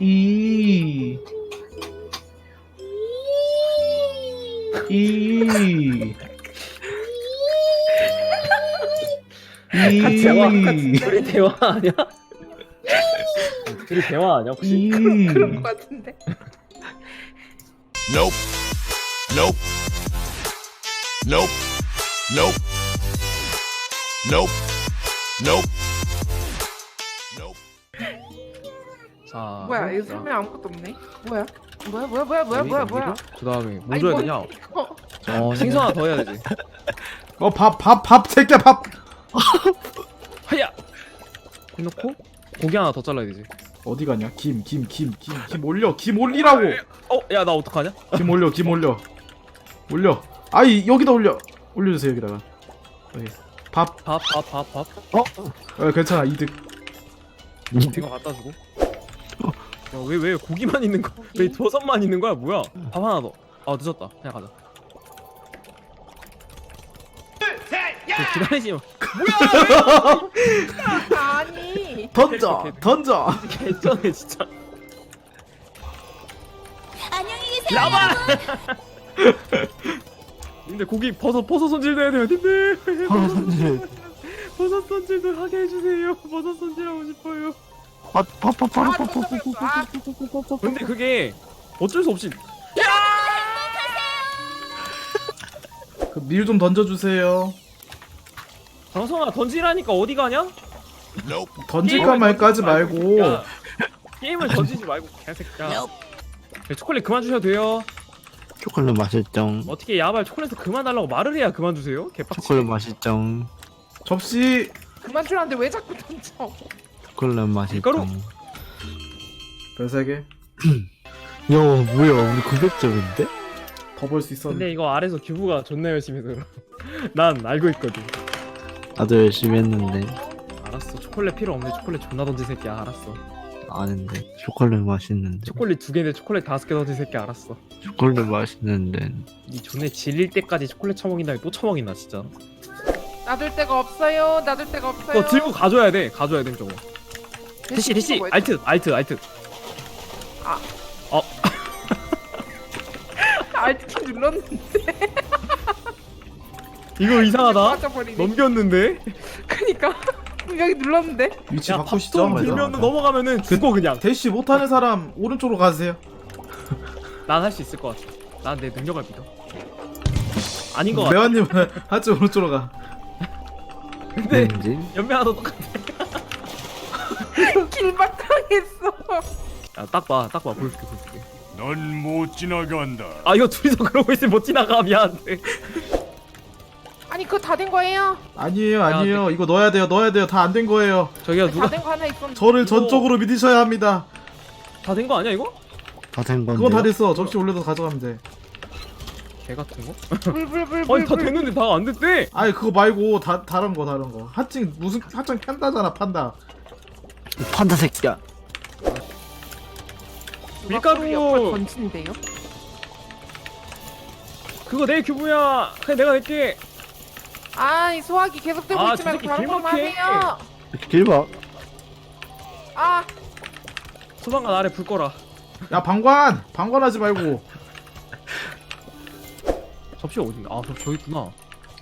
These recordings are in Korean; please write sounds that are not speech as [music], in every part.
이. 이. 이. 같이 대화 같이 둘이 대화 아니야? 둘이 대화 아니야 혹시? 이. 그런 것 같은데. Nope. Nope. Nope. Nope. Nope. Nope. 자 뭐야 여기 설명 아무것도 없네. 뭐야? 뭐야 뭐야 뭐야 뭐야 뭐야 뭐야? 그 다음에 뭐 아니, 줘야 뭐- 되냐? 어, 어 생선 하나 더 해야 되지 [laughs] 어, 밥, 밥, 밥, 새끼야, 밥. [laughs] 하야! 해놓고 고기 하나 더 잘라야 되지 어디 가냐? 김, 김, 김, 김, 김 올려, 김 올리라고. 어? 야 나 어떡하냐? 김 올려, 김 올려. 올려. 아이, 여기다 올려. 올려주세요, 여기다가. 여기. 밥. 밥 밥 밥 밥 어, 괜찮아, 이득. 이거 갖다 주고 야 왜 왜 고기만 있는 거? 왜 버섯만 있는 거야? 뭐야? 밥 하나 더 아 늦었다. 그냥 가자. 그 기다리지 마. [laughs] 아니. 던져, 던져. 개쩌네 진짜. 안녕히 계세요. 야바! 근데 고기 버섯 버섯 손질도 해야 돼요 님들. 버섯 손질. [laughs] 버섯 손질도 하게 해주세요. 버섯 손질하고 싶어요 아, 던져버렸어. 아, 근데 그게 어쩔 수 없이 그밀좀 던져주세요. 장성아 던지라니까 어디 가냐? Nope. 던질까 말까 하지 말고. 야, 게임을 던지지 말고 개새끼야 야, 초콜릿 그만 주셔도 돼요 초콜릿 맛있정. 어떻게 야발 초콜릿 그만 달라고 말을 해야 그만 주세요? 개빡치 초콜릿 맛있정. 접시. 그만 주라는데 왜 자꾸 던져? 초콜릿 밀가루? 맛있정. 별세 개. 야 뭐야 우리 900점인데? 더 벌수 있었는데. 근데 이거 아래서 규부가 존나 열심히 들어. [laughs] 난 알고 있거든. 나도 열심히 했는데. 알았어. 초콜릿 필요 없네. 초콜릿 존나 던지 새끼야. 알았어. 아는데. 초콜릿 맛있는데. 초콜릿 두 개인데 초콜릿 다섯 개 던지 새끼 알았어. 초콜릿 맛있는데. 이 존내 질릴 때까지 초콜릿 처먹인 다음에 또 처먹인다 진짜. 놔둘 데가 없어요. 놔둘 데가 없어요. 그거 들고 가줘야 돼. 가줘야 돼 저거 대시 대시 알트 알트 알트. [laughs] 알트 눌렀는데. [laughs] 이거 이상하다. 빠져버리네. 넘겼는데? 그니까. 분명히 눌렀는데. 위치 야 바꾸시죠. 밥통 들면 넘어가면은 죽어 그냥. 대시 못하는 사람 오른쪽으로 가세요. [laughs] 난 할 수 있을 것 같아. 난 내 능력을 믿어. 아닌 것 같아. 매화님은 하지 오른쪽으로 가. 근데 왠지 연명하도 똑같아 [laughs] 길막당했어. 야 딱 봐 딱 봐 보여줄게 보여줄게 넌 못 지나간다. 아 이거 둘이서 그러고 있으면 못 지나가 미안한데 아니 그거 다 된 거예요? 아니에요, 아니에요. 이거 넣어야 돼요, 넣어야 돼요. 다 안 된 거예요. 저기야 다 누가 된 거 하나 있었는데. 저를 이거- 전적으로 믿으셔야 합니다. 다 된 거 아니야 이거? 다된 건데. 그건 다 됐어. 접시 올려서 가져가면 돼. 개 같은 거? 불불불불. 아니 다 됐는데 다 안 됐대 아니 그거 말고 다 다른 거 다른 거. 하층 무슨 하층 판다잖아 판다. 판다 새끼야. 밀가루. 던진대요. 그거 내 규부야 그냥 내가 낼게 아이 소화기 계속되고 아, 있지 저 말고 새끼 다른 걸만 길막해. 하세요. 길봐. 아 소방관 아래 불 꺼라 야 방관 방관하지 말고. [laughs] 접시 어딘데? 아 접시 저기 있구나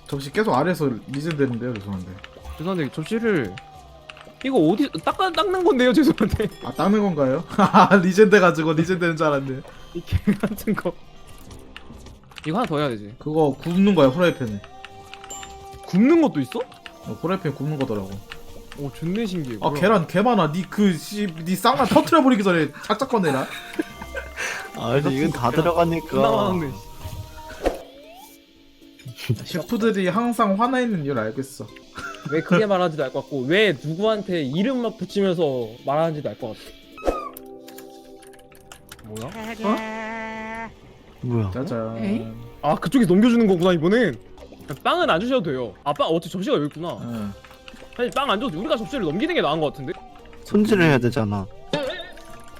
접시 계속 아래서 리젠 되는데요 죄송한데. 죄송한데 접시를 이거 어디 닦아 닦는 건데요 [laughs] 죄송한데 아 닦는 건가요? [laughs] 하하 리젠돼 가지고 리젠되는 줄 알았네. 이 개 같은 거 이거 하나 더 해야 되지 그거 굽는 거야 후라이팬에. 굽는 것도 있어? 어, 후라이팬 굽는 거더라고. 오 존내 신기해 아 뭐야. 계란 개 많아. 니그씨니 쌍만 터트려 버리기 전에 작작 꺼내라. [laughs] 아니 이건 다 존나 들어가니까. 많네 셰프들이 항상 화나 있는 이유를 알겠어. 왜 그게 말하는지도 알 것 같고 왜 누구한테 이름만 붙이면서 말하는지도 알 것 같아 뭐야? 뭐야? 짜잔. 에이? 아 그쪽이 넘겨주는 거구나 이번엔 빵은 안 주셔도 돼요 아빵 어차피 접시가 여기 있구나 응. 사실 빵 안 줘도 우리가 접시를 넘기는 게 나은 것 같은데 손질을 해야 되잖아.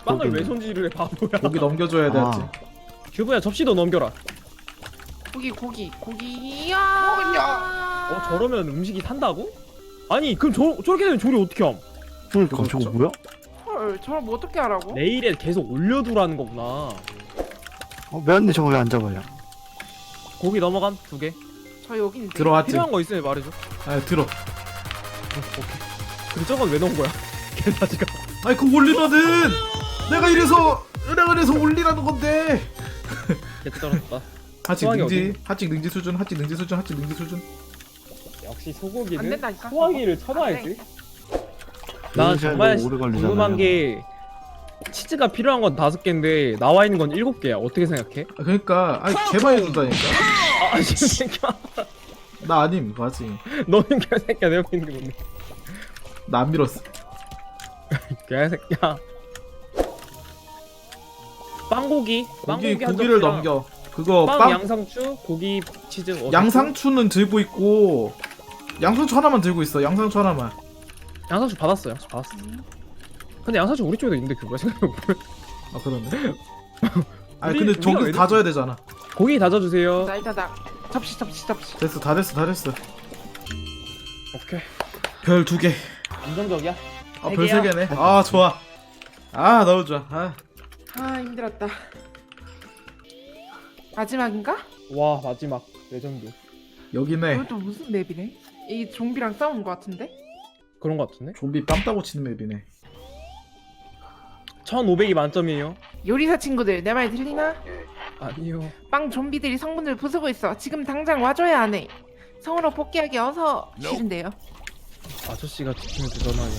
빵을 거기는. 왜 손질을 해 바보야 고기 넘겨줘야 돼. 아. 규부야 접시도 넘겨라 고기 고기 고기야. 어 저러면 음식이 탄다고? 아니 그럼 저, 저렇게 되면 조리 어떻게 함? 그러니까 그거 저거 저- 뭐야? 헐. 헐 저걸 뭐 어떻게 하라고? 내일에 계속 올려두라는 거구나 어 매언니 저거 왜 안 잡아요? 고기 넘어간 두개 저 여기 있는데 들어왔지? 필요한 거 있으면 말해줘 아 들어 근데 저건 왜 넣은 거야? 개나지가 아이 그 올리거든 내가 이래서 은행을 해서 올리라는 건데 [laughs] 하직 소화기 능지 하직 능지 수준 하직 능지 수준 하직 능지 수준 역시 안 소고기는 된다니까? 소화기를 돼. 난 시간이 정말 너무 오래 걸리잖아요. 궁금한 게 치즈가 필요한 건 다섯 개인데 나와 있는 건 일곱 개야. 어떻게 생각해? 아, 그러니까 아니 개많이 준다니까. 아 새끼야 나 아님 맞지. 너는 개새끼야 내 옆에 있는 게 뭔데? 나 안 밀었어. 개새끼야. 빵고기? 고기 빵고기 한 고기를 접시랑 넘겨. 그거 빵, 빵 양상추 고기 치즈 어떻게? 양상추는 들고 있고 양상추 하나만 들고 있어. 양상추 하나만. 양상추 받았어. 양상추 받았어. 근데 양상추 우리 쪽에도 있는데 그거야? 생각해보면. 아 그러네. [laughs] 아니 우리- 근데 우리가 왜다 줘야 되잖아. 고기 다져주세요. 나 접시 접시 접시. 됐어. 다 됐어. 다 됐어. 오케이. 별 두개아별 안정적이야? 세 개네. 아 좋아. 아 너무 좋아. 아. 아 힘들었다. 마지막인가? 와 마지막 레전드. 여기네. 이것도 무슨 맵이네? 이 좀비랑 싸우는 거 같은데? 그런 거 같은데? 좀비 뺨 따고 치는 맵이네. 1500이 만점이에요. 요리사 친구들 내 말 들리나? 아니요. 빵 좀비들이 성분을 부수고 있어. 지금 당장 와줘야 하네. 성으로 복귀하기 어서 싫은데요. 아저씨가 지키면 되잖아요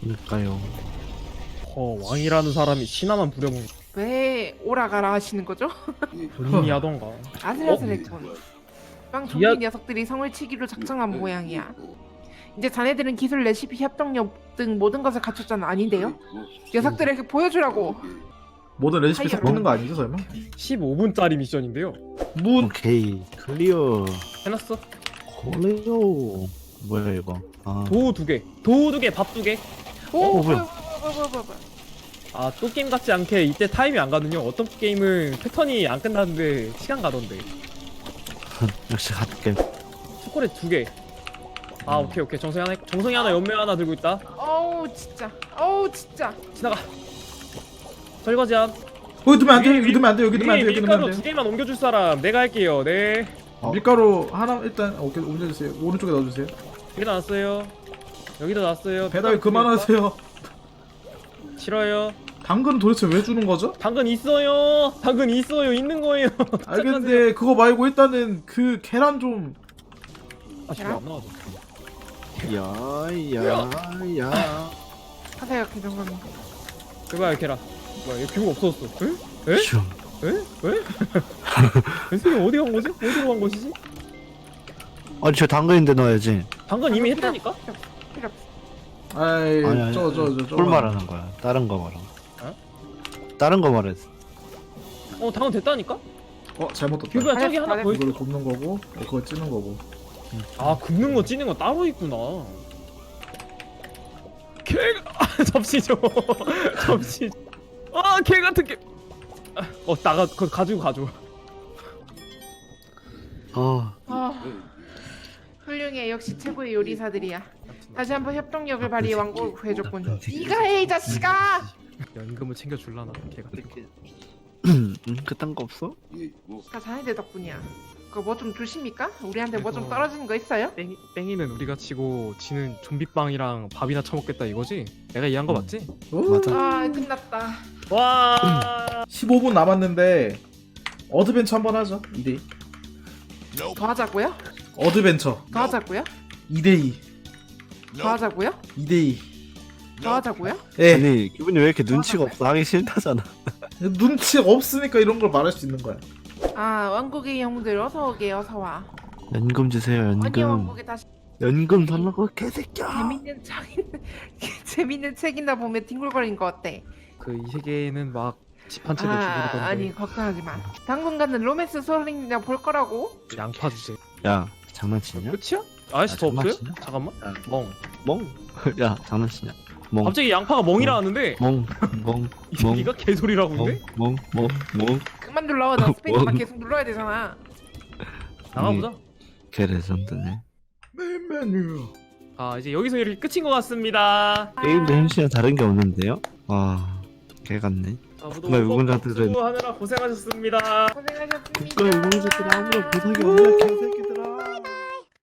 그러니까요. 어 왕이라는 사람이 신화만 부려먹는 왜 오라가라 하시는 거죠? [laughs] 본인이 하던가. 아슬아슬했군 빵 좀비 이야- 녀석들이 성을 치기로 작정한 모양이야 이제 자네들은 기술 레시피 협동력 등 모든 것을 갖췄잖아 아닌데요? 녀석들에게 보여주라고 모든 레시피 하이어로. 섞이는 거 아니죠 설마? 15분짜리 미션인데요 문 오케이 클리어. 해놨어 클리어. 뭐야 이거? 아 도우 두개 도우 두개 밥 두 개 오 어, 뭐야 뭐야? 뭐야 뭐야 뭐야 뭐야 아, 또 게임 같지 않게 이때 타임이 안 가거든요. 어떤 게임은 패턴이 안 끝나는데 시간 가던데. [laughs] 역시 갓게. 초콜릿 두 개. 아, 오케이, 오케이. 정성이 하나, 정성이 하나, 연매 하나 들고 있다. 어우 진짜 어우 진짜 지나가. 설거지함. 여기 두면 안돼 위- 여기 두면 안 돼 여기 두면 위에 안돼 여기 두면 밀가루 두 개만 옮겨줄 사람. 내가 할게요. 네. 밀가루 하나 일단 오케이 올려주세요 오른쪽에 넣어주세요 여기다 놨어요. 여기다 놨어요. 배달. 그만하세요 싫어요. 당근 도대체 왜 주는 거죠? 당근 있어요. 당근 있어요. 있는 거예요. [laughs] 알겠는데 그거 말고 일단은 그 계란 좀 아, 진짜 안 나와줘. 야야야. 하세요 개정감이 그거야, 계란. 뭐야, 얘 규모 없어졌어. 에? 에? 슝. 에? 에? 뱃속이 어디 간 거지? 어디로 간 것이지? 아니 저 당근인데 넣어야지. 당근 이미 했다니까? 필요 없어 아이 아니 아니. 저저 저저 뭘 말하는 거야? 다른 거 말하. 어? 다른 거 말했어. 어, 당근 됐다니까? 어 잘못 떴다 규브야 저기 하나 있어. 이거를 굽는 거고 어, 그거 찌는 거고 아 굽는 거 찌는 거 따로 있구나. 개가 아, 접시 줘. 접시. 아개 같은 개. 아, [laughs] [laughs] 어 나가 그거 가지고 가져. 어. 아 훌륭해 역시 최고의 요리사들이야 다시 한번 협동력을 발휘해 왕국을 구해줬군 네가 해 이 자식아 연금을 챙겨 줄라나 개가. 음 그딴 거 없어? 다 자네들 덕분이야 그거 뭐 좀 주십니까? 우리한테 뭐좀 그거- 떨어지는 거 있어요? 뺑이 뺑이는 우리가 치고 지는 좀비빵이랑 밥이나 처먹겠다 이거지? 내가 이해한 거 음. 맞지? 맞아. 아 끝났다 와. 15분 남았는데 어드벤처 한번 하죠 2대2 Nope. 더 하자고요? 어드벤처 더 하자고요? 2대2 더 하자고요? 2대2 더 하자고요? 예 아니 기분이 왜 이렇게 눈치가 없어? 하기 싫다잖아. [laughs] 눈치 없으니까 이런 걸 말할 수 있는 거야 아 왕국의 영웅들 어서 오게 어서 와 연금 주세요 아니 연금. 왕국에 다시 연금 달라고 개새끼야. 재밌는 책 [laughs] 재밌는 책이나 보면 뒹굴거리는 거 어때? 그 이 세계에는 막 집한 채를 아 주고르던데 아니 걱정하지 마 당분간은 로맨스 소설이나 볼 거라고 양파 주세요. 야 장난치냐? 끝이야? 아저씨 아, 더 없어요? 장난치냐? 잠깐만. 야. 멍. 멍. [laughs] 야 장난치냐? 멍. 갑자기 양파가 멍이라 하는데 멍. 멍. [laughs] 이 새끼가 개소리라고 멍. 있네? 멍. 멍. 멍. 그만 눌러 나 스페이스바 뭐? 계속 눌러야 되잖아 나가보자. 개 레전드네. 메인 메뉴 아 이제 여기서 이렇게 끝인 것 같습니다. 게임도 현실이랑 다른 게 없는데요? 와, 개 같네. 아, 모두 정말 응원자들은- 하느라 고생하셨습니다. 고생하셨습니다. 국가 응원자들 아무런 보상이 없는 개새끼.